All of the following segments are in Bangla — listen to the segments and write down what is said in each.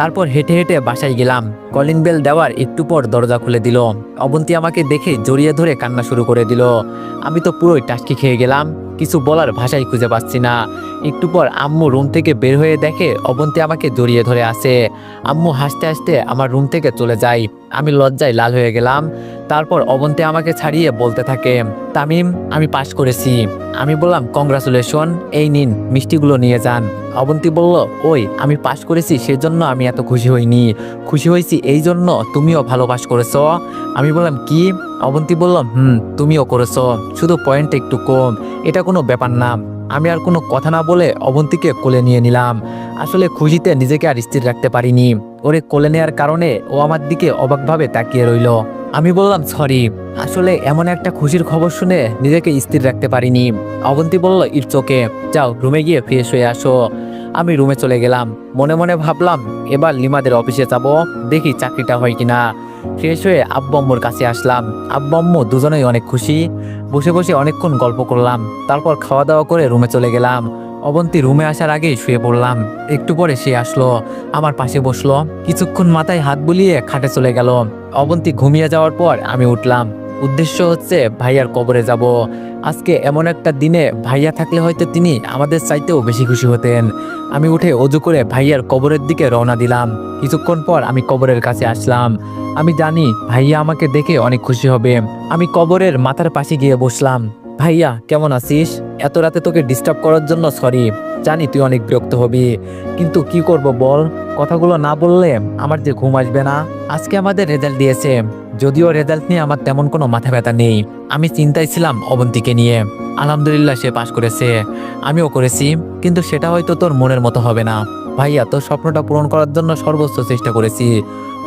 তারপর হেঁটে হেঁটে বাসায় গেলাম। কলিং বেল দেওয়ার একটু পর দরজা খুলে দিল। অবন্তী আমাকে দেখে জড়িয়ে ধরে কান্না শুরু করে দিল। আমি তো পুরোই টাস্কি খেয়ে গেলাম। কিছু বলার ভাষাই খুঁজে পাচ্ছি না। একটু পর আম্মু রুম থেকে বের হয়ে দেখে অবন্তী আমাকে জড়িয়ে ধরে আসে আম্মু হাসতে হাসতে আমার রুম থেকে চলে যায়। আমি লজ্জায় লাল হয়ে গেলাম। তারপর অবন্তী আমাকে ছাড়িয়ে বলতে থাকে, তামিম, আমি পাশ করেছি। আমি বললাম, কংগ্রাচুলেশন, এই নিন, মিষ্টিগুলো নিয়ে যান। অবন্তী বলল, ওই, আমি পাশ করেছি, সেজন্য আমি এত খুশি হইনি। খুশি হয়েছি এই জন্য তুমিও ভালো পাশ করেছ। আমি বললাম, কি? অবন্তী বললাম হুম, তুমিও করেছ, শুধু পয়েন্ট একটু কম, এটা কোনো ব্যাপার না। আমি আর কোনো কথা না বলে অবন্তীকে কোলে নিয়ে নিলাম। আসলে খুশিতে নিজেকে আর স্থির রাখতে পারিনি। ওরে কোলে নেওয়ার কারণে ও আমার দিকে অবাকভাবে তাকিয়ে রইল। আমি বললাম, সরি, আসলে এমন একটা খুশির খবর শুনে নিজেকে স্থির রাখতে পারিনি। অবন্তী বলল, ইটস ওকে, যাও, রুমে গিয়ে ফ্রেশ হয়ে আসো। আমি রুমে চলে গেলাম। মনে মনে ভাবলাম, এবার লিমাদের অফিসে যাব, দেখি চাকরিটা হয় কিনা। ফ্রেশ হয়ে আব্বু আম্মুর কাছে আসলাম। আব্বু আম্মু দুজনেই অনেক খুশি। বসে বসে অনেকক্ষণ গল্প করলাম। তারপর খাওয়া দাওয়া করে রুমে চলে গেলাম। অবন্তী রুমে আসার আগেই শুয়ে পড়লাম। একটু পরে সে আসলো, আমার পাশে বসল। কিছুক্ষণ মাথায় হাত বুলিয়ে খাটে চলে গেল। অবন্তী ঘুমিয়ে যাওয়ার পর আমি উঠলাম। উদ্দেশ্য হচ্ছে, ভাইয়ার কবরে যাব। আজকে এমন একটা দিনে ভাইয়া থাকলে হয়তো তিনি আমাদের চাইতেও বেশি খুশি হতেন। আমি উঠে অজু করে ভাইয়ার কবরের দিকে রওনা দিলাম। কিছুক্ষণ পর আমি কবরের কাছে আসলাম। আমি জানি ভাইয়া আমাকে দেখে অনেক খুশি হবে। আমি কবরের মাথার পাশে গিয়ে বসলাম। ভাইয়া, কেমন আছিস? এত রাতে তোকে ডিস্টার্ব করার জন্য সরি জানি তুই অনেক বিরক্ত হবি। কিন্তু কি করব বল? কথাগুলো না বললে আমার যে ঘুম আসবে না। আজকে আমাদের রেজাল্ট দিয়েছে। যদিও রেজাল্ট নিয়ে আমার তেমন কোনো মাথা ব্যথা নেই। আমি চিন্তায় ছিলাম অবন্তীকে নিয়ে। আলহামদুলিল্লাহ সে পাশ করেছে। আমিও করেছি। কিন্তু সেটা হয়তো তোর মনের মতো হবে না। ভাইয়া, তোর স্বপ্নটা পূরণ করার জন্য সর্বোচ্চ চেষ্টা করেছি।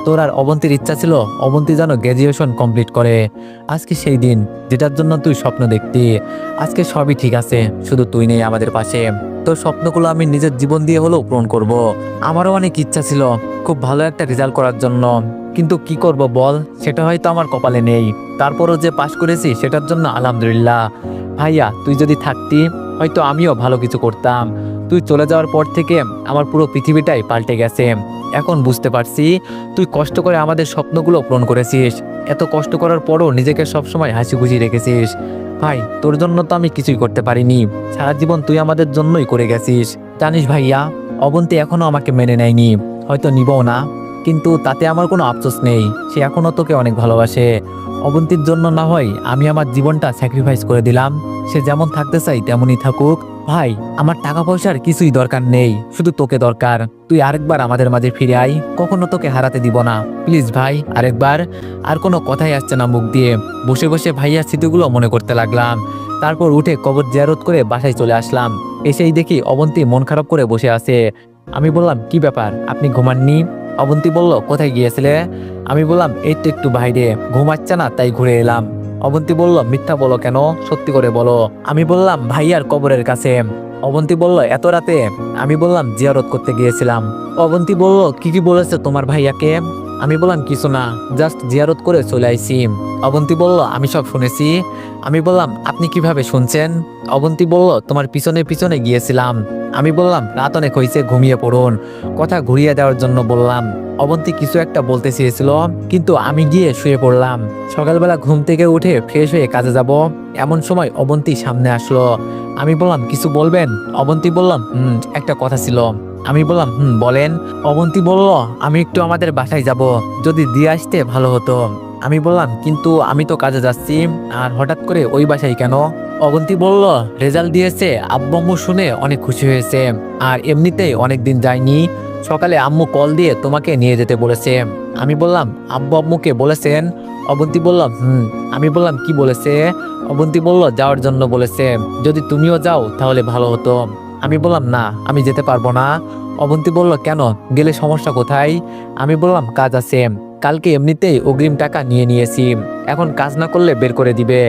তোর আর অবন্তীর ইচ্ছা ছিল অবন্তী যেন গ্র্যাজুয়েশন কমপ্লিট করে। আজকে সেই দিন, যেটার জন্য তুই স্বপ্ন দেখতি। আজকে সবই ঠিক আছে, শুধু তুই নেই আমাদের পাশে। তোর স্বপ্নগুলো আমি নিজের জীবন দিয়ে হলেও পূরণ করব। আমারও অনেক ইচ্ছা ছিল খুব ভালো একটা রেজাল্ট করার জন্য। কিন্তু কি করব বল? সেটা হয়তো আমার কপালে নেই। তারপরও যে পাশ করেছি, সেটার জন্য আলহামদুলিল্লাহ। ভাইয়া, তুই যদি থাকতি, হয়তো আমিও ভালো কিছু করতাম। তুই চলে যাওয়ার পর থেকে আমার পুরো পৃথিবীটাই পাল্টে গেছে। এখন বুঝতে পারছি, তুই কষ্ট করে আমাদের স্বপ্নগুলো পূরণ করেছিস। এত কষ্ট করার পরও নিজেকে সবসময় হাসি খুশি রেখেছিস। ভাই, তোর জন্য তো আমি কিছুই করতে পারিনি। সারা জীবন তুই আমাদের জন্যই করে গেছিস। জানিস ভাইয়া, অবন্তী এখনও আমাকে মেনে নেয়নি। হয়তো নিবও না। কিন্তু তাতে আমার কোনো আফসোস নেই। সে এখনও তোকে অনেক ভালোবাসে। অবন্তীর জন্য না হয় আমি আমার জীবনটা স্যাক্রিফাইস করে দিলাম। সে যেমন থাকতে চাই তেমনই থাকুক। ভাই, আমার টাকা পয়সার কিছুই দরকার নেই, শুধু তোকে দরকার। তুই আরেকবার আমাদের মাঝে ফিরে আয়, কখনো তোকে হারাতে দিব না। প্লিজ ভাই, আরেকবার। আর কোনো কথাই আসছে না মুখ দিয়ে। বসে বসে ভাইয়ার স্মৃতিগুলো মনে করতে লাগলাম। তারপর উঠে কবর জিয়ারত করে বাসায় চলে আসলাম। এসেই দেখি অবন্তী মন খারাপ করে বসে আছে। আমি বললাম, কি ব্যাপার? আপনি ঘুমাননি? অবন্তী বলল, কোথায় গিয়েছিলে? আমি বললাম, এই তো একটু বাইরে ঘুমাচ্ছে না, তাই ঘুরে এলাম। অবন্তী বলল, মিথ্যা বলো কেন? সত্যি করে বলো। আমি বললাম, ভাইয়ার কবরের কাছে। অবন্তী বলল, এত রাতে? আমি বললাম, জিয়ারত করতে গিয়েছিলাম। অবন্তী বলল, কি কি বলেছে তোমার ভাইয়াকে? আমি বললাম, কিছু না জাস্ট জিয়ারত করে চলে আইছি। অবন্তী বলল, আমি সব শুনেছি। আমি বললাম, আপনি কীভাবে শুনছেন? অবন্তী বলল, তোমার পিছনে পিছনে গিয়েছিলাম। আমি বললাম রাত অনেক হয়েছে ঘুমিয়ে পড়ুন। কথা ঘুরিয়ে দেওয়ার জন্য বললাম, অবন্তী কিছু একটা বলতে চেয়েছিল, কিন্তু আমি গিয়ে শুয়ে পড়লাম। সকালবেলা ঘুম থেকে উঠে ফ্রেশ হয়ে কাজে যাব। এমন সময় অবন্তী সামনে আসলো। আমি বললাম, কিছু বলবেন? অবন্তী বললাম, হুম, একটা কথা ছিল। আমি বললাম, হুম, বলেন। অবন্তী বলল, আমি একটু আমাদের বাসায় যাব, যদি দিয়ে আসতে ভালো হতো। আমি বললাম, কিন্তু আমি তো কাজে যাচ্ছি, আর হঠাৎ করে ওই বাসায় কেন? অবন্তী বলল, রেজাল্ট দিয়েছে, আব্বু আম্মু শুনে অনেক খুশি হয়েছে, আর এমনিতেই অনেক দিন যায়নি। সকালে আম্মু কল দিয়ে তোমাকে নিয়ে যেতে বলেছে। আমি বললাম, আব্বু আম্মুকে বলেছেন? অবন্তী বললাম হুম। আমি বললাম, কি বলেছে? অবন্তী বলল, যাওয়ার জন্য বলেছে। যদি তুমিও যাও, তাহলে ভালো হতো। আমি বললাম, না, আমি যেতে পারব না। অবন্তী বলল, কেন? গেলে সমস্যা কোথায়? আমি বললাম, কাজ আছে। কালকে এমনিতেই অগ্রিম টাকা নিয়ে নিয়েছি। এখন কাজ না করলে বের করে দিবে।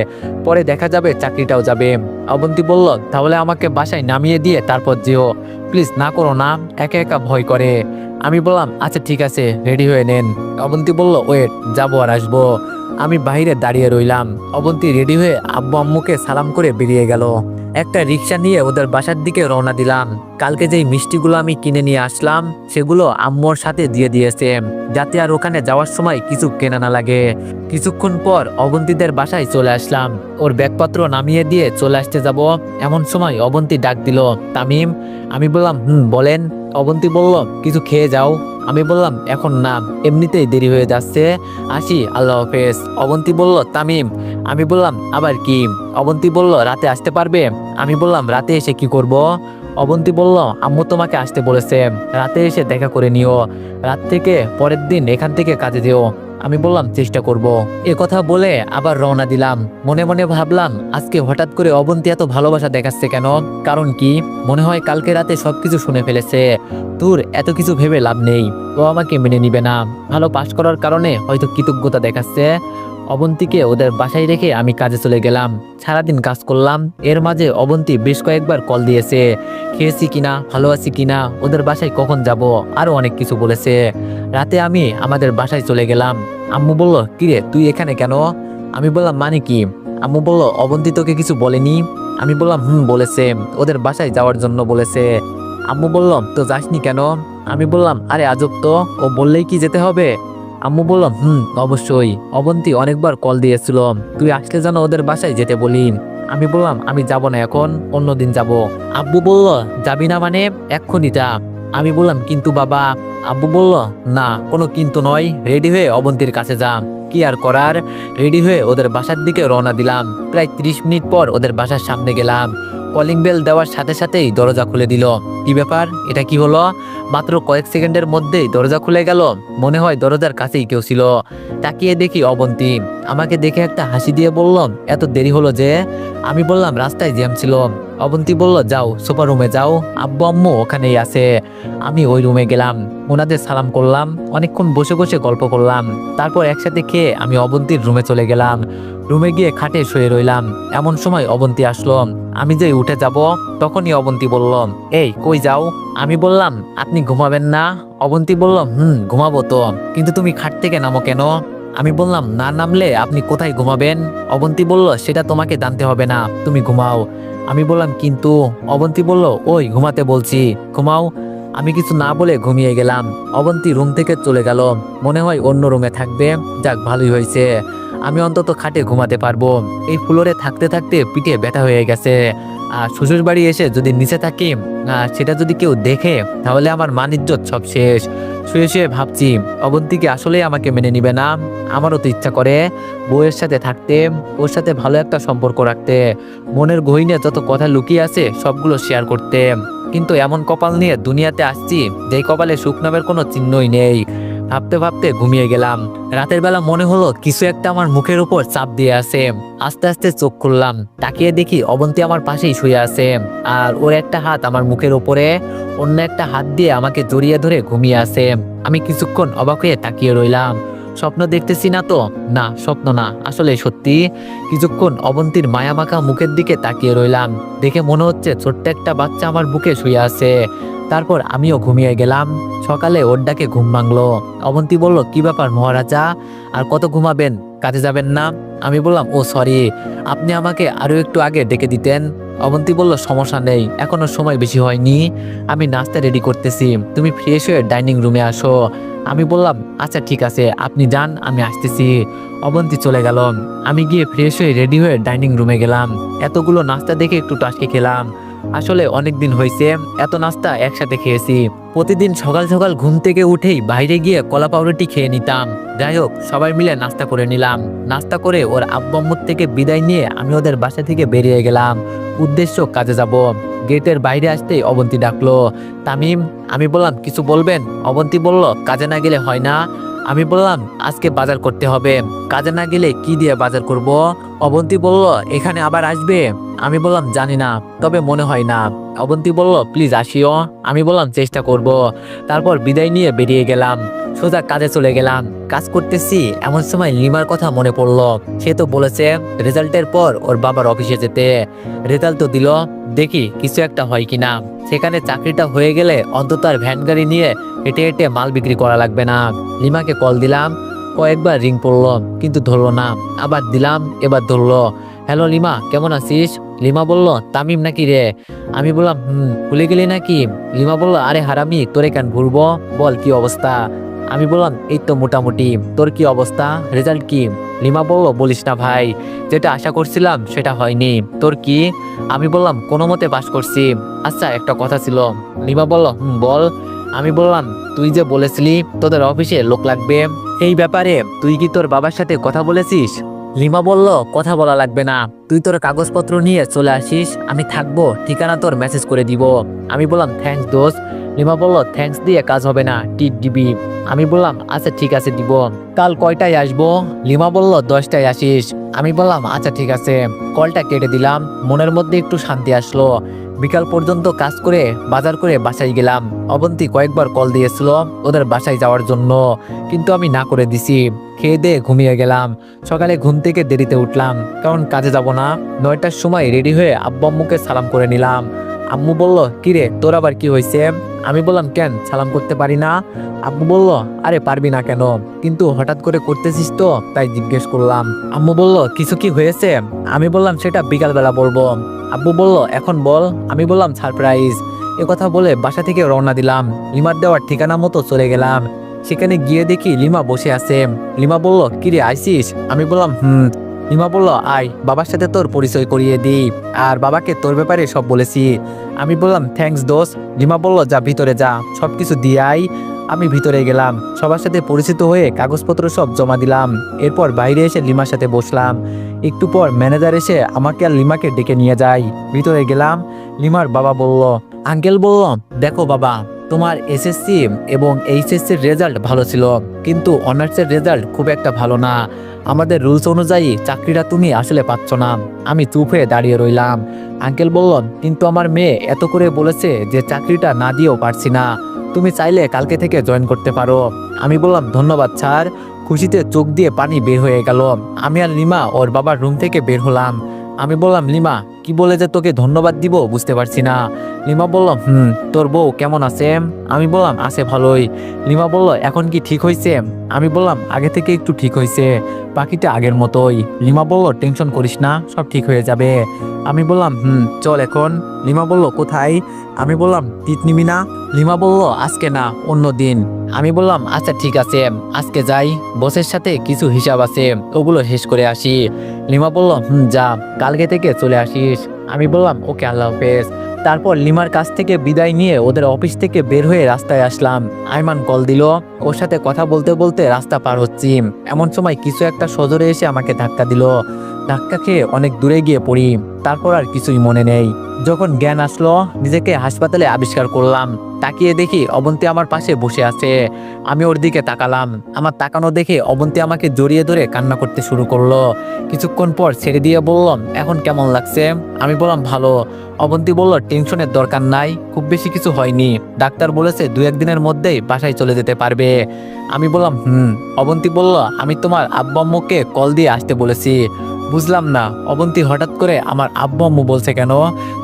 পরে দেখা যাবে চাকরিটাও যাবে। অবন্তী বলল, তাহলে আমাকে বাসায় নামিয়ে দিয়ে তারপর যেও। প্লিজ না করো না, একা একা ভয় করে। আমি বললাম আচ্ছা ঠিক আছে, রেডি হয়ে নেন। অবন্তী বলল, ওয়েট, যাব আর আসব। আমি বাইরে দাঁড়িয়ে রইলাম। অবন্তী রেডি হয়ে আব্বু আম্মুকে সালাম করে বেরিয়ে গেল। একটা রিক্সা নিয়ে ওদের বাসার দিকে রওনা দিলাম। কালকে যেই মিষ্টিগুলো আমি কিনে নিয়ে আসলাম, সেগুলো আম্মুর সাথে দিয়ে দিয়েছে, যাতে আর ওখানে যাওয়ার সময় কিছু কেনা না লাগে। কিছুক্ষণ পর অবন্তীদের বাসায় চলে আসলাম। ওর ব্যাগপত্র নামিয়ে দিয়ে চলে আসতে যাব। এমন সময় অবন্তী ডাক দিল, তামিম? আমি বললাম, হুম, বলেন। অবন্তী বলল, কিছু খেয়ে যাও। আমি বললাম, এখন না, এমনিতেই দেরি হয়ে যাচ্ছে। আসি, আল্লাহ হাফেজ। অবন্তী বলল, তামিম। আমি বললাম, আবার কি? অবন্তী বলল, রাতে আসতে পারবে? আমি বললাম, রাতে এসে কি করব? অবন্তী বলল, আম্মু তোমাকে আসতে বলেছে। রাতে এসে দেখা করে নিও। রাত থেকে পরের দিন এখান থেকে কাজে দিও আমি বললাম, চেষ্টা করব। এ কথা বলে আবার রওনা দিলাম। মনে মনে ভাবলাম, আজকে হঠাৎ করে অবন্তী এত ভালোবাসা দেখাচ্ছে কেন? কারণ কি? মনে হয় কালকে রাতে সবকিছু শুনে ফেলেছে। তোর এত কিছু ভেবে লাভ নেই। ও আমাকে মেনে নিবে না। ভালো পাশ করার কারণে হয়তো কৃতজ্ঞতা দেখাচ্ছে। অবন্তীকে ওদের বাসায় রেখে আমি কাজে চলে গেলাম। সারাদিন কাজ করলাম। এর মাঝে অবন্তী বেশ কয়েকবার কল দিয়েছে। খেয়েছি কিনা, ভালো আছি কিনা, ওদের বাসায় কখন যাব, আরও অনেক কিছু বলেছে। রাতে আমি আমাদের বাসায় চলে গেলাম। আম্মু বলল, কিরে, তুই এখানে কেন? আমি বললাম মানে কি? আম্মু বলল, অবন্তী তোকে কিছু বলেনি? আমি বললাম, হুম, বলেছে। ওদের বাসায় যাওয়ার জন্য বলেছে। আম্মু বললাম, তো যাসনি কেন? আমি বললাম, আরে আজব তো, ও বললেই কি যেতে হবে? আম্মু বললাম, হুম, অবশ্যই। অবন্তী অনেকবার কল দিয়েছিল, তুই আসলে যেন ওদের বাসায় যেতে বলি? আমি বললাম, আমি যাব না এখন অন্যদিন যাব। আব্বু বলল, যাবি না মানে? এক্ষুনি যা। আমি বললাম, কিন্তু বাবা। আব্বু বলল, না, কোনো কিন্তু নয়। রেডি হয়ে অবন্তীর কাছে যা। কি আর করার? রেডি হয়ে ওদের বাসার দিকে রওনা দিলাম। প্রায় ত্রিশ মিনিট পর ওদের বাসার সামনে গেলাম। কলিং বেল দেওয়ার সাথে সাথেই দরজা খুলে দিল। কি ব্যাপার? এটা কি হলো? মাত্র কয়েক সেকেন্ডের মধ্যেই দরজা খুলে গেল। মনে হয় দরজার কাছেই কেউ ছিল। তাকিয়ে দেখি অবন্তি। আমাকে দেখে একটা হাসি দিয়ে বলল, এত দেরি হলো যে? আমি বললাম, রাস্তায় জ্যাম ছিল। অবন্তি বলল, যাও, সুপার রুমে যাও। আব্বু আম্মু ওখানেই আছে। আমি ওই রুমে গেলাম। ওনাদের সালাম করলাম। অনেকক্ষণ বসে বসে গল্প করলাম। তারপর একসাথে খেয়ে আমি অবন্তির রুমে চলে গেলাম। রুমে গিয়ে খাটে শুয়ে রইলাম। এমন সময় অবন্তি আসলো। আমি যে উঠে যাব তখনই অবন্তী বলল, এই, কই যাও? আমি বললাম, আপনি ঘুমাবেন না? অবন্তী বলল, হুম, ঘুমাবো তো। কিন্তু তুমি খাট থেকে নামো কেন? আমি বললাম, না নামলে আপনি কোথায় ঘুমাবেন? অবন্তী বলল, সেটা তোমাকে জানতে হবে না, তুমি ঘুমাও। আমি বললাম, কিন্তু? অবন্তী বলল, ওই, ঘুমাতে বলছি। ঘুমাও। আমি কিছু না বলে ঘুমিয়ে গেলাম। অবন্তী রুম থেকে চলে গেল। মনে হয় অন্য রুমে থাকবে। যাক, ভালোই হয়েছে। আমি অন্তত খাটে ঘুমাতে পারব। এই ফ্লোরে থাকতে থাকতে পিঠে ব্যথা হয়ে গেছে। শ্বশুর বাড়ি এসে যদি নিচে থাকি সেটা যদি কেউ দেখে, তাহলে আমার মান ইজ্জত সব শেষ। শুয়ে শুয়ে ভাবছি অবন্তীকে আসলেই আমাকে মেনে নিবে না? আমারও তো ইচ্ছা করে বউয়ের সাথে থাকতে, ওর সাথে ভালো একটা সম্পর্ক রাখতে, মনের গহিনে যত কথা লুকিয়ে আছে, সবগুলো শেয়ার করতে। কিন্তু এমন কপাল নিয়ে দুনিয়াতে আসছি, যেই কপালে সুখ নামের কোনো চিহ্নই নেই। ভাবতে ভাবতে ঘুমিয়ে গেলাম। রাতের বেলা মনে হলো কিছু একটা আমার মুখের উপর চাপ দিয়ে আছে। আস্তে আস্তে চোখ খুললাম, তাকিয়ে দেখি অবন্তী আমার পাশেই শুয়ে আছে। আর ওর একটা হাত আমার মুখের উপরে, অন্য একটা হাত দিয়ে আমাকে জড়িয়ে ধরে ঘুমিয়ে আছে। আমি কিছুক্ষণ অবাক হয়ে তাকিয়ে রইলাম। স্বপ্ন দেখতেছি না তো? না, স্বপ্ন না, আসলে সত্যি। কিছুক্ষণ অবন্তীর মায়ামাখা মুখের দিকে তাকিয়ে রইলাম। দেখে মনে হচ্ছে ছোট্ট একটা বাচ্চা আমার বুকে শুয়ে আছে। তারপর আমিও ঘুমিয়ে গেলাম। সকালে ওর ডাকে ঘুম ভাঙলো। অবন্তী বলল, কি ব্যাপার মহারাজা? আর কত ঘুমাবেন? কাজে যাবেন না? আমি বললাম, ও, সরি। আপনি আমাকে আরও একটু আগে ডেকে দিতেন। অবন্তী বলল, সমস্যা নেই। এখনও সময় বেশি হয়নি। আমি নাস্তা রেডি করতেছি। তুমি ফ্রেশ হয়ে ডাইনিং রুমে আসো। আমি বললাম আচ্ছা ঠিক আছে। আপনি যান, আমি আসতেছি। অবন্তী চলে গেল। আমি গিয়ে ফ্রেশ হয়ে রেডি হয়ে ডাইনিং রুমে গেলাম। এতগুলো নাস্তা দেখে একটু টাসকে খেলাম। আসলে অনেক দিন হয়েছে এত নাস্তা একসাথে খেয়েছি। প্রতিদিন সকাল সকাল ঘুম থেকে উঠেই বাইরে গিয়ে কলা পাউরুটি খেয়ে নিতাম। যাই হোক, সবাই মিলে নাস্তা করে নিলাম। নাস্তা করে ওর আব্বু আম্মুর থেকে বিদায় নিয়ে আমি ওদের বাসা থেকে বেরিয়ে গেলাম। উদ্দেশ্য কাজে যাব। গেটের বাইরে আসতেই অবন্তী ডাকলো, তামিম, আমি বললাম, কিছু বলবেন? অবন্তী বলল, কাজে না গেলে হয় না। আমি বললাম, আজকে বাজার করতে হবে। কাজে না গেলে কি দিয়ে বাজার করব? অবন্তী বলল, এখানে আবার আসবে। আমি বললাম, জানি না, তবে মনে হয় না। অবন্তী বলল, প্লিজ আসিও, আমি বললাম চেষ্টা করব। তারপর বিদায় নিয়ে বেরিয়ে গেলাম, সোজা কাজে চলে গেলাম। কাজ করতেছি, এমন সময় লিমার কথা মনে পড়ল। সে তো বলেছে, রেজাল্টের পর ওর বাবার অফিসে যেতে। রেজাল্ট তো দিল, দেখি কিছু একটা হয় কিনা। সেখানে চাকরিটা হয়ে গেলে অন্তত আর ভ্যান গাড়ি নিয়ে হেঁটে হেঁটে মাল বিক্রি করা লাগবে না। লিমাকে কল দিলাম, কয়েকবার রিং পড়ল, কিন্তু ধরলো না। আবার দিলাম, এবার ধরলো। হ্যালো লিমা কেমন আছিস? লিমা বলল, তামিম নাকি রে? আমি বললাম, হুম, ভুলে গেলি নাকি? লিমা বলল, আরে হারামি, তোরে কেন ভুলবো? বল কি অবস্থা? আমি বললাম, এই তো মোটামুটি, তোর কি অবস্থা? রেজাল্ট কি? লিমা বলল, বলিস না ভাই, যেটা আশা করছিলাম, সেটা হয়নি। তোর কি? আমি বললাম, কোনো মতে বাস করছি। আচ্ছা একটা কথা ছিল। লিমা বলল, হুম, বল। আমি বললাম, তুই যে বলেছিলি, তোদের অফিসে লোক লাগবে। এই ব্যাপারে, তুই কি তোর বাবার সাথে কথা বলেছিস? লিমা বলল, কথা বলা লাগবে না। তুই তোর কাগজপত্র নিয়ে চলে আসিস, আমি থাকব, ঠিকানা তোর মেসেজ করে দিব। আমি বললাম থ্যাংকস দোস্ত। লিমা বলল থ্যাংকস দিয়ে কাজ হবে না, টিপ দিবি। আমি বললাম আচ্ছা ঠিক আছে, দিব। কাল কয়টায় আসব? লিমা বলল, দশটায় আসিস। আমি বললাম আচ্ছা ঠিক আছে। কলটা কেটে দিলাম, মনের মধ্যে একটু শান্তি আসলো। বিকাল পর্যন্ত কাজ করে বাজার করে বাসায় গেলাম। অবন্তি কয়েকবার কল দিয়েছিল ওদের বাসায় যাওয়ার জন্য, কিন্তু আমি না করে দিছি। খেয়ে দিয়ে ঘুমিয়ে গেলাম। সকালে ঘুম থেকে দেরিতে উঠলাম, কারণ কাজে যাব না। নয়টার সময় রেডি হয়ে আব্বু আম্মুকে সালাম করে নিলাম। আম্মু বলল, কিরে, তোর আবার কি হয়েছে আমি বললাম, কেন? সালাম করতে পারি না? আব্বু বলল, আরে, পারবি না কেন? কিন্তু হঠাৎ করে করতেছিস তো, তাই জিজ্ঞেস করলাম। আম্মু বলল, কিছু কি হয়েছে? আমি বললাম, সেটা বিকালবেলা বলব। আব্বু বলল, এখন বল। আমি বললাম, সারপ্রাইজ। এ কথা বলে বাসা থেকে রওনা দিলাম। লিমার দেওয়ার ঠিকানা মতো চলে গেলাম। সেখানে গিয়ে দেখি লিমা বসে আছে। লিমা বলল, কিরে, আইসিস? আমি বললাম, হুম। লিমা বলল, আয়, বাবার সাথে তোর পরিচয় করিয়ে দিই। আর বাবাকে তোর ব্যাপারে সব বলেছি। আমি বললাম থ্যাংকস দোস লিমা বলল, যা, ভিতরে যা সব কিছু দিয়াই। আমি ভিতরে গেলাম, সবার সাথে পরিচিত হয়ে কাগজপত্র সব জমা দিলাম। এরপর বাইরে এসে লিমার সাথে বসলাম। একটু পর ম্যানেজার এসে আমাকে আর লিমাকে ডেকে নিয়ে যায়। ভিতরে গেলাম লিমার বাবা বলল, আঙ্কেল বলল, দেখো বাবা তোমার এসএসসি এবং এইচএসসির রেজাল্ট ভালো ছিল, কিন্তু অনার্সের রেজাল্ট খুব একটা ভালো না। আমাদের রুলস অনুযায়ী চাকরিটা তুমি আসলে পাচ্ছ না। আমি চুপ হয়ে দাঁড়িয়ে রইলাম। আঙ্কেল বলল, কিন্তু আমার মেয়ে এত করে বলেছে যে চাকরিটা না দিয়েও পারছি না। তুমি চাইলে কালকে থেকে জয়েন করতে পারো। আমি বললাম, ধন্যবাদ স্যার খুশিতে চোখ দিয়ে পানি বের হয়ে গেল। আমি আর লিমা ওর বাবার রুম থেকে বের হলাম। আমি বললাম, লিমা কি বলে যে তোকে ধন্যবাদ দিব, বুঝতে পারছি না। লিমা বলল, হুম, তোর বউ কেমন আছে? আমি বললাম, আছে ভালোই। লিমা বলল, এখন কি ঠিক হয়েছে আমি বললাম, আগে থেকে একটু ঠিক হয়েছে পাখিটা আগের মতোই। লিমা বলল, টেনশন করিস না, সব ঠিক হয়ে যাবে। আমি বললাম, হুম, চল এখন। লিমা বলল, কোথায়? আমি বললাম, টিট নিবি না। লিমা বলল, আজকে না, অন্য দিন। আমি বললাম আচ্ছা ঠিক আছে, আজকে যাই, বসের সাথে কিছু হিসাব আছে, ওগুলো শেষ করে আসি। লিমা বলল, হুম, যা, কালকে থেকে চলে আসিস আমি বললাম, ওকে, আল্লাহ হাফেজ। তারপর লিমার কাছ থেকে বিদায় নিয়ে ওদের অফিস থেকে বের হয়ে রাস্তায় আসলাম। আইমান কল দিল, ওর সাথে কথা বলতে বলতে রাস্তা পার হচ্ছি। এমন সময় কিছু একটা সজরে এসে আমাকে ধাক্কা দিল। ধাক্কা খেয়ে অনেক দূরে গিয়ে পড়ি। তারপর আর কিছুই মনে নেই। যখন জ্ঞান আসলো, নিজেকে হাসপাতালে আবিষ্কার করলাম। তাকিয়ে দেখি অবন্তী আমার পাশে বসে আছে। আমি ওর দিকে তাকালাম। আমার তাকানো দেখে অবন্তী আমাকে জড়িয়ে ধরে কান্না করতে শুরু করল। কিছুক্ষণ পর ছেড়ে দিয়ে বললাম এখন কেমন লাগছে? আমি বললাম, ভালো। অবন্তী বলল, টেনশনের দরকার নাই, খুব বেশি কিছু হয়নি। ডাক্তার বলেছে দু একদিনের মধ্যেই বাসায় চলে যেতে পারবে। আমি বললাম, হুম। অবন্তী বলল, আমি তোমার আব্বা আম্মুকে কল দিয়ে আসতে বলেছি। বুঝলাম না। অবন্তী হঠাৎ করে আমার আব্বু আম্মু বলছে কেন?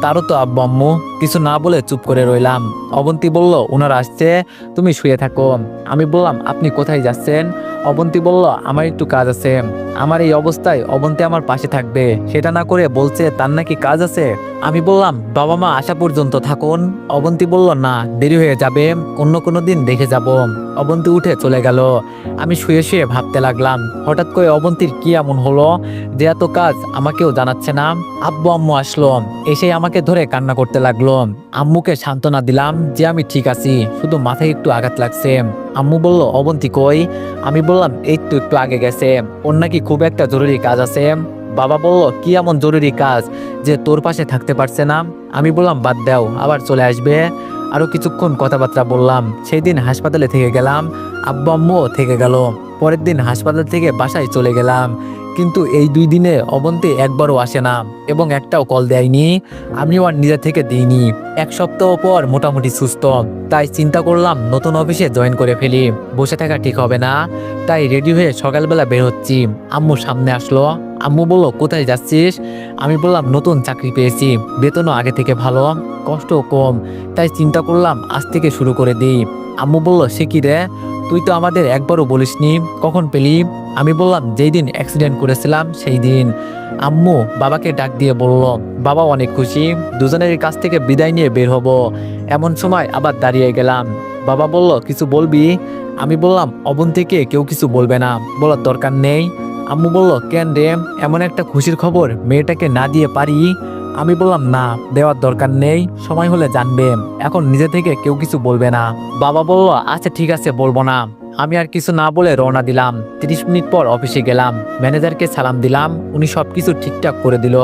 তারও তো আব্বু আম্মু। কিছু না বলে চুপ করে রইলাম। অবন্তী বলল ওনারা আসছে, তুমি শুয়ে থাকো। আমি বললাম, আপনি কোথায় যাচ্ছেন? অবন্তী বলল, আমার একটু কাজ আছে। আমার এই অবস্থায় অবন্তী আমার পাশে থাকবে। সেটা না করে বলছে, তার নাকি কাজ আছে? আমি বললাম, বাবা মা আসা পর্যন্ত থাকুন। অবন্তী বলল, না, দেরি হয়ে যাবে। অন্য কোনো দিন দেখে যাব। অবন্তী উঠে চলে গেল। আমি শুয়ে শুয়ে ভাবতে লাগলাম। হঠাৎ করে অবন্তীর কি এমন হলো যে এত কাজ আমাকেও জানাচ্ছে না? আব্বু আম্মু আসলো এসে আমাকে ধরে কান্না করতে লাগল। আম্মুকে সান্ত্বনা দিলাম যে আমি ঠিক আছি, শুধু মাথায় একটু আঘাত লাগছে। আম্মু বলল, অবন্তি কই? আমি বললাম, এই তো একটু আগে গেছে, ওর নাকি খুব একটা জরুরি কাজ আছে। বাবা বলল, কি এমন জরুরি কাজ যে তোর পাশে থাকতে পারছে না? আমি বললাম, বাদ দাও, আবার চলে আসবে। আরও কিছুক্ষণ কথাবার্তা বললাম সেই দিন হাসপাতালে থেকে গেলাম, আব্বু আম্মুও থেকে গেল। পরের দিন হাসপাতাল থেকে বাসায় চলে গেলাম। কিন্তু এই দুই দিনে অবন্তি একবারও আসে না এবং একটাও কল দেয়নি। আমিও আর নিজে থেকে দিইনি। এক সপ্তাহ পর মোটামুটি সুস্থ। তাই চিন্তা করলাম নতুন অফিসে জয়েন করে ফেলি। বসে থাকা ঠিক হবে না। তাই রেডি হয়ে সকালবেলা বের হচ্ছি। আম্মু সামনে আসলো। আম্মু বলল, কোথায় যাচ্ছিস? আমি বললাম, নতুন চাকরি পেয়েছি। বেতনও আগে থেকে ভালো কষ্ট কম। তাই চিন্তা করলাম, আজ থেকে শুরু করে দিই। আম্মু বলল, সে কি রে? তুই তো আমাদের একবারও বলিসনি। কখন পেলি? আমি বললাম যেই দিন অ্যাক্সিডেন্ট করেছিলাম সেই দিন আম্মু বাবাকে ডাক দিয়ে বলল বাবা অনেক খুশি। দুজনের কাছ থেকে বিদায় নিয়ে বের হব। এমন সময় আবার দাঁড়িয়ে গেলাম। বাবা বলল, কিছু বলবি? আমি বললাম, অবন থেকে কেউ কিছু বলবে না। বলার দরকার নেই। আম্মু বলল, কেন রে? এমন একটা খুশির খবর মেয়েটাকে না দিয়ে পারি? আমি বললাম, না, দেওয়ার দরকার নেই, সময় হলে জানবে। এখন নিজে থেকে কেউ কিছু বলবে না। বাবা বলল আচ্ছা ঠিক আছে, বলব না। আমি আর কিছু না বলে রওনা দিলাম। তিরিশ মিনিট পর অফিসে গেলাম। ম্যানেজারকে সালাম দিলাম। উনি সব কিছু ঠিকঠাক করে দিল।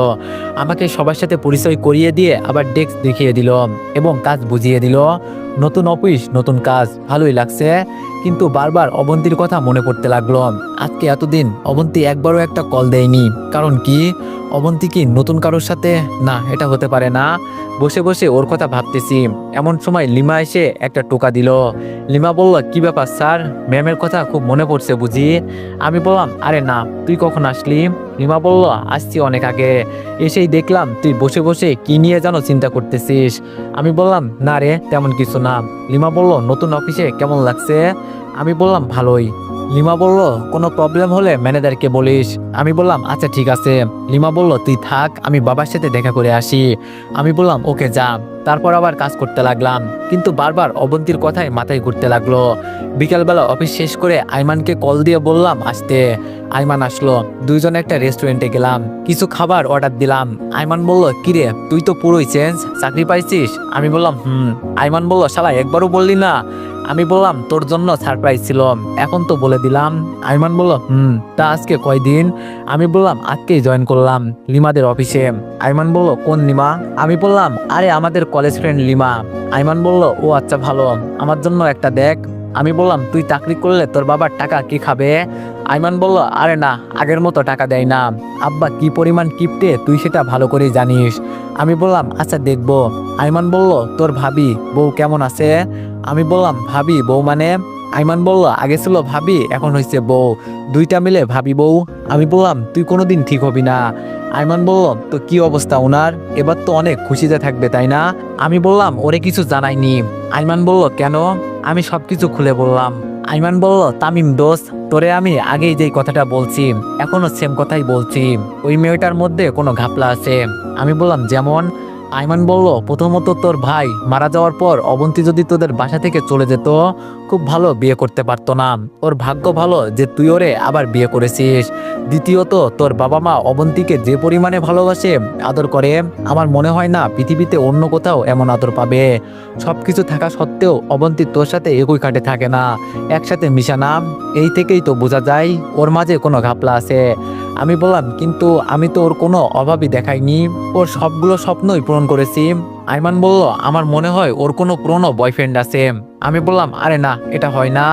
আমাকে সবার সাথে পরিচয় করিয়ে দিয়ে আবার ডেস্ক দেখিয়ে দিল এবং কাজ বুঝিয়ে দিল। নতুন অফিস, নতুন কাজ, ভালোই লাগছে। কিন্তু বারবার অবন্তীর কথা মনে পড়তে লাগল। আজকে এতদিন অবন্তী একবারও একটা কল দেয়নি। কারণ কি? অবন্তী কি নতুন কারোর সাথে? না, এটা হতে পারে না। বসে বসে ওর কথা ভাবতেছি। এমন সময় লিমা এসে একটা টোকা দিল। লিমা বলল, কি ব্যাপার স্যার? ম্যামের কথা খুব মনে পড়ছে বুঝি? আমি বললাম, আরে না, তুই কখন আসলি? লিমা বলল আসছি অনেক আগে। এসেই দেখলাম তুই বসে বসে কি নিয়ে যেন চিন্তা করতেছিস। আমি বললাম, না রে, তেমন কিছু না। রিমা বলল নতুন অফিসে কেমন লাগছে? আমি বললাম, ভালোই। লিমা বলল, কোনো প্রবলেম হলে ম্যানেজারকে বলিস। আমি বললাম আচ্ছা ঠিক আছে। লিমা বলল, তুই থাক, আমি বাবার সাথে দেখা করে আসি। আমি বললাম, ওকে, যা। তারপর আবার কাজ করতে লাগলাম। কিন্তু বারবার অবন্তীর কথাই মাথায় ঘুরতে লাগল। বিকালবেলা অফিস শেষ করে আইমানকে কল দিয়ে বললাম আসতে। আইমান আসলো। দুইজনে একটা রেস্টুরেন্টে গেলাম। কিছু খাবার অর্ডার দিলাম। আইমান বলল, কিরে, তুই তো পুরোই চেঞ্জ, চাকরি পাইছিস? আমি বললাম, হুম। আইমান বলল, শালা, একবারও বললি না। আমি বললাম, তোর জন্য সারপ্রাইজ ছিল এখন তো বলে দিলাম, আইমান বলল, হুম, তা আজকে কয়দিন আমি বললাম, আজকেই জয়েন করলাম লিমাদের অফিসে আইমান বলল, কোন লিমা? আমি বললাম, আরে আমাদের কলেজ ফ্রেন্ড লিমা। আইমান বলল, ও আচ্ছা ভালো, আমার জন্য একটা দেখ। আমি বললাম, তুই চাকরি করলে তোর বাবার টাকা কি খাবে? আইমান বলল, আরে না, আগের মতো টাকা দেয় না। আব্বা, কি পরিমাণ কিপটে, তুই সেটা ভালো করেই জানিস। আমি বললাম আচ্ছা দেখব। আইমান বলল, তোর ভাবি, বউ কেমন আছে? আমি বললাম, ভাবি, বউ মানে? আইমান বলল, আগে ছিল ভাবি, এখন হয়েছে বউ। দুইটা মিলে ভাবি, বউ। আমি বললাম, তুই কোনোদিন ঠিক হবি না। আইমান বলল, তো কি অবস্থা ওনার এবার তো অনেক খুশিতে থাকবে, তাই না? আমি বললাম, ওরে কিছু জানাইনি। আইমান বলল, কেন? আমি সব কিছু খুলে বললাম, আইমান বলল, তামিম দোস্ত, তোরে আমি আগেই যেই কথাটা বলছি, এখনও সেম কথাই বলছি। ওই মেয়েটার মধ্যে কোনো ঘাপলা আছে। আমি বললাম, যেমন? আইমান বলল, প্রথমত তোর ভাই মারা যাওয়ার পর অবন্তী যদি তোদের বাসা থেকে চলে যেত, খুব ভালো বিয়ে করতে পারতো না। ওর ভাগ্য ভালো যে তুই ওরে আবার বিয়ে করেছিস। দ্বিতীয়ত, তোর বাবা মা অবন্তীকে যে পরিমাণে ভালোবাসে, আদর করে, আমার মনে হয় না পৃথিবীতে অন্য কোথাও এমন আদর পাবে। সব কিছু থাকা সত্ত্বেও অবন্তী তোর সাথে একই কাটে থাকে না, একসাথে মিশা না। এই থেকেই তো বোঝা যায়, ওর মাঝে কোনো ঘাপলা আছে। আমি বললাম, কিন্তু আমি তো ওর কোনো অভাবই দেখাইনি। ওর সবগুলো স্বপ্নই পূরণ করেছি। আইমান বলল, আমার মনে হয় ওর কোনো পুরনো বয়ফ্রেন্ড আছে। আমি বললাম, আরে না, এটা হয় না।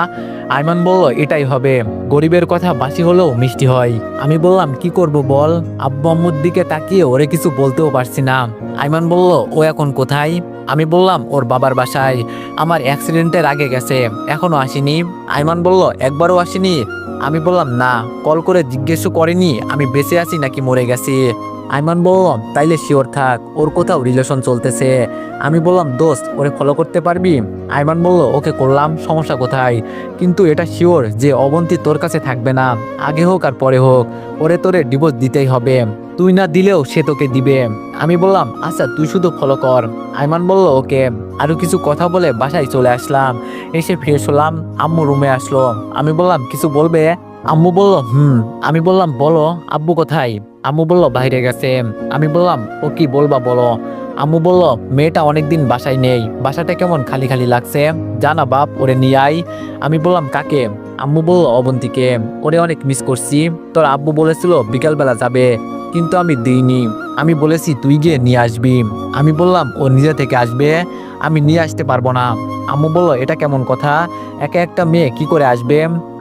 আইমান বলল, এটাই হবে। গরিবের কথা বাসি হলেও মিষ্টি হয়। আমি বললাম, কি করব বল? আব্বু আম্মুর দিকে তাকিয়ে ওরে কিছু বলতেও পারছি না। আইমান বলল, ও এখন কোথায়? আমি বললাম, ওর বাবার বাসায় আমার অ্যাক্সিডেন্টের আগে গেছে, এখনও আসেনি। আইমান বলল, একবারও আসেনি? আমি বললাম, না, কল করে জিজ্ঞেসও করেনি, আমি বেঁচে আছি নাকি মরে গেছি। আইমান বলল, তাইলে শিওর থাক, ওর কোথাও রিলেশন চলতেছে। আমি বললাম, দোস্ত, ওরে ফলো করতে পারবি? আইমান বলল, ওকে করলাম, সমস্যা কোথায়? কিন্তু এটা শিওর যে অবন্তী তোর কাছে থাকবে না, আগে হোক আর পরে হোক, ওরে তোরে ডিভোর্স দিতেই হবে। তুই না দিলেও সে তোকে দিবে। আমি বললাম আচ্ছা তুই শুধু ফলো কর। আইমান বলল, ওকে। আরও কিছু কথা বলে বাসায় চলে আসলাম। এসে ফ্রেশ হলাম, আম্মু রুমে আসলো। আমি বললাম, কিছু বলবে? আম্মু বলল, হুম। আমি বললাম, বলো, আব্বু কোথায়? আম্মু বলল, বাইরে গেছে। আমি বললাম, ও কি বলবা বলো? আম্মু বলল, মেয়েটা অনেকদিন বাসায় নেই। বাসাটা কেমন খালি খালি লাগছে? জানা বাপ, ওরে নিয়ে আই আমি বললাম, কাকে? আম্মু বলল, অবন্তীকে। ওরে অনেক মিস করছি। তোর আব্বু বলেছিল, বিকালবেলা যাবে। কিন্তু আমি দিইনি। আমি বলেছি, তুই গিয়ে নিয়ে আসবি। আমি বললাম, ও নিজে থেকে আসবে? আমি নিয়ে আসতে পারব না। আম্মু বলল, এটা কেমন কথা? একা একটা মেয়ে কি করে আসবে?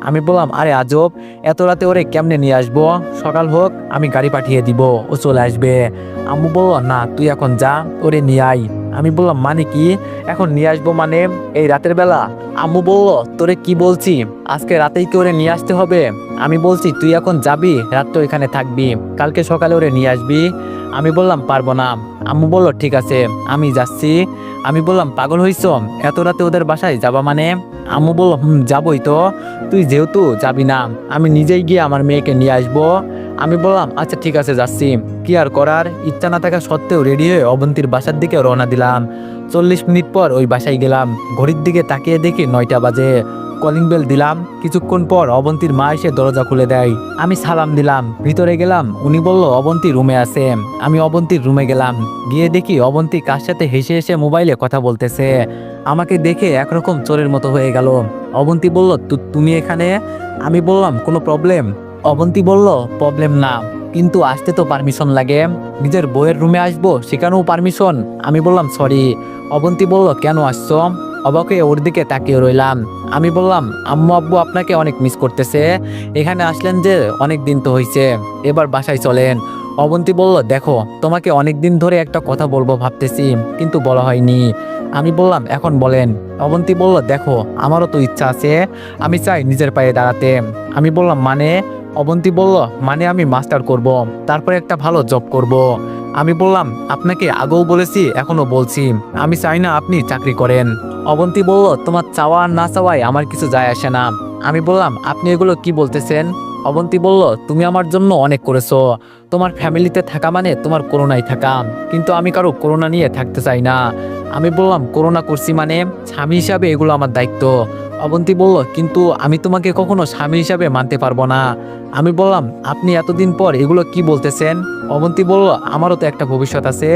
আমি বললাম, আরে আজব, এত রাতে ওরে কেমনে নিয়ে আসব? সকাল হোক, আমি গাড়ি পাঠিয়ে দিব, ও চলে আসবে। আম্মু বলল, না, তুই এখন যা, ওরে নিয়ে আই আমি বললাম মানে কি? এখন নিয়ে আসব মানে এই রাতের বেলা? আম্মু বলল, তোরে কি বলছি? আজকে রাতেই কি ওরে নিয়ে আসতে হবে? আমি বলছি, তুই এখন যাবি, রাত তো এখানে থাকবি, কালকে সকালে ওরে নিয়ে আসবি। আমি বললাম, পারব না। আম্মু বলল, ঠিক আছে, আমি যাচ্ছি। আমি বললাম, পাগল হইছ? এত রাতে ওদের বাসায় যাবা মানে? আম্মু বলল, হুম, যাবই তো। তুই যেহেতু যাবি না, আমি নিজেই গিয়ে আমার মেয়েকে নিয়ে আসব। আমি বললাম আচ্ছা ঠিক আছে, যাচ্ছি। কি আর করার? ইচ্ছা না থাকা সত্ত্বেও রেডি হয়ে অবন্তীর বাসার দিকে রওনা দিলাম। চল্লিশ মিনিট পর ওই বাসায় গেলাম। ঘড়ির দিকে তাকিয়ে দেখি নয়টা বাজে। কলিং বেল দিলাম। কিছুক্ষণ পর অবন্তীর মা এসে দরজা খুলে দেয়। আমি সালাম দিলাম। ভিতরে গেলাম। উনি বলল, অবন্তী রুমে আছে। আমি অবন্তীর রুমে গেলাম। গিয়ে দেখি অবন্তী কার সাথে হেসে হেসে মোবাইলে কথা বলতেছে। আমাকে দেখে একরকম চোরের মতো হয়ে গেল। অবন্তী বলল, "তু- তুমি এখানে? আমি বললাম, কোনো প্রবলেম অবন্তী বলল প্রবলেম না। কিন্তু আসতে তো পারমিশন লাগে। নিজের বইয়ের রুমে আসব, সেখানেও পারমিশন আমি বললাম সরি অবন্তী বলল, কেন আসছো? অবাকে ওর দিকে তাকিয়ে রইলাম। আমি বললাম, আম্মু আব্বু আপনাকে অনেক মিস করতেছে। এখানে আসলেন যে অনেক দিন তো হয়েছে এবার বাসায় চলেন। অবন্তি বলল, দেখো, তোমাকে অনেক দিন ধরে একটা কথা বলব ভাবতেছি, কিন্তু বলা হয়নি। আমি বললাম, এখন বলেন। অবন্তি বলল, দেখো, আমারও তো ইচ্ছা আছে। আমি চাই নিজের পায়ে দাঁড়াতে। আমি বললাম মানে? অবন্তী বলল মানে আমি মাস্টার করব। তারপরে একটা ভালো জব করব। আমি বললাম, আপনাকে আগেও বলেছি এখনও বলছি। আমি চাই না আপনি চাকরি করেন। অবন্তী বলল, তোমার চাওয়া আর না চাওয়ায় আমার কিছু যায় আসে না। আমি বললাম, আপনি এগুলো কি বলতেছেন? অবন্তী বলল, তুমি আমার জন্য অনেক করেছ। তোমার ফ্যামিলিতে থাকা মানে তোমার করোনায় থাকা। কিন্তু আমি কারও করোনা নিয়ে থাকতে চাই না। আমি বললাম, করোনা করছি মানে স্বামী হিসাবে এগুলো আমার দায়িত্ব। অবন্তী বলল, কিন্তু আমি তোমাকে কখনো স্বামী হিসাবে মানতে পারব না। আমি বললাম, আপনি এতদিন পর এগুলো কি বলতেছেন? অবন্তী বলল, আমারও তো একটা ভবিষ্যৎ আছে।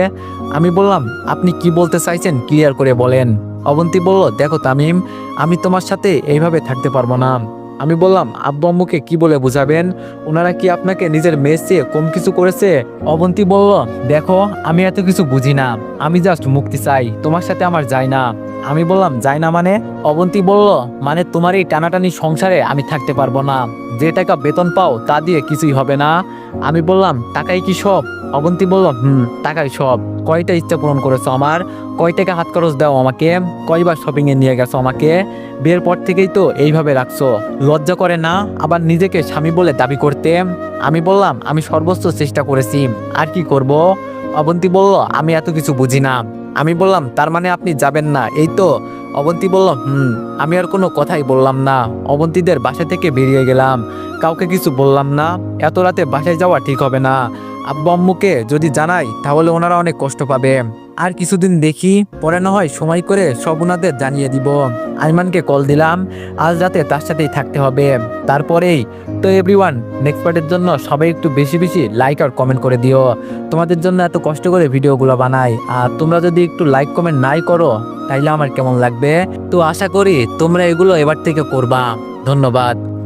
আমি বললাম, আপনি কি বলতে চাইছেন ক্লিয়ার করে বলেন। অবন্তী বলল, দেখো তামিম, আমি তোমার সাথে এইভাবে থাকতে পারব না। আমি বললাম, আব্বু আম্মুকে কি বলে বুঝাবেন? ওনারা কি আপনাকে নিজের মেয়ের চেয়ে কম কিছু করেছে? অবন্তি বলল, দেখো, আমি এত কিছু বুঝি না। আমি জাস্ট মুক্তি চাই। তোমার সাথে আমার যায় না। আমি বললাম যায় না মানে? অবন্তী বলল মানে তোমার এই টানাটানি সংসারে আমি থাকতে পারব না। যে টাকা বেতন পাও তা দিয়ে কিছুই হবে না। আমি বললাম, টাকাই কি সব? অবন্তী বলল, হুম, টাকাই সব। কয়টা ইচ্ছা পূরণ করেছ আমার? কয় টাকা হাত খরচ দাও আমাকে? কয়বার শপিং এ নিয়ে গেছো আমাকে? বিয়ের পর থেকেই তো এইভাবে রাখছো। লজ্জা করে না? আবার নিজেকে স্বামী বলে দাবি করতে? আমি বললাম, আমি সর্বোচ্চ চেষ্টা করেছি। আর কি করব? অবন্তী বলল, আমি এত কিছু বুঝি না। আমি বললাম, তার মানে আপনি যাবেন না? এই তো, অবন্তী বলল, হুম। আমি আর কোনো কথাই বললাম না। অবন্তীদের বাসা থেকে বেরিয়ে গেলাম। কাউকে কিছু বললাম না। এত রাতে বাসায় যাওয়া ঠিক হবে না। আব্বু আম্মুকে যদি জানাই, তাহলে ওনারা অনেক কষ্ট পাবে। আর কিছুদিন দেখি পরে না হয় সময় করে সব ওনাদের জানিয়ে দিব। আইমানকে কল দিলাম, আজ রাতে তার সাথেই থাকতে হবে। তারপরেই তো এভরিওয়ান নেক্সট পার্টের জন্য সবাই একটু বেশি বেশি লাইক আর কমেন্ট করে দিও। তোমাদের জন্য এত কষ্ট করে ভিডিওগুলো বানাই, আর তোমরা যদি একটু লাইক কমেন্ট নাই করো, তাইলে আমার কেমন লাগবে? তো আশা করি তোমরা এগুলো এবার থেকে করবা। ধন্যবাদ।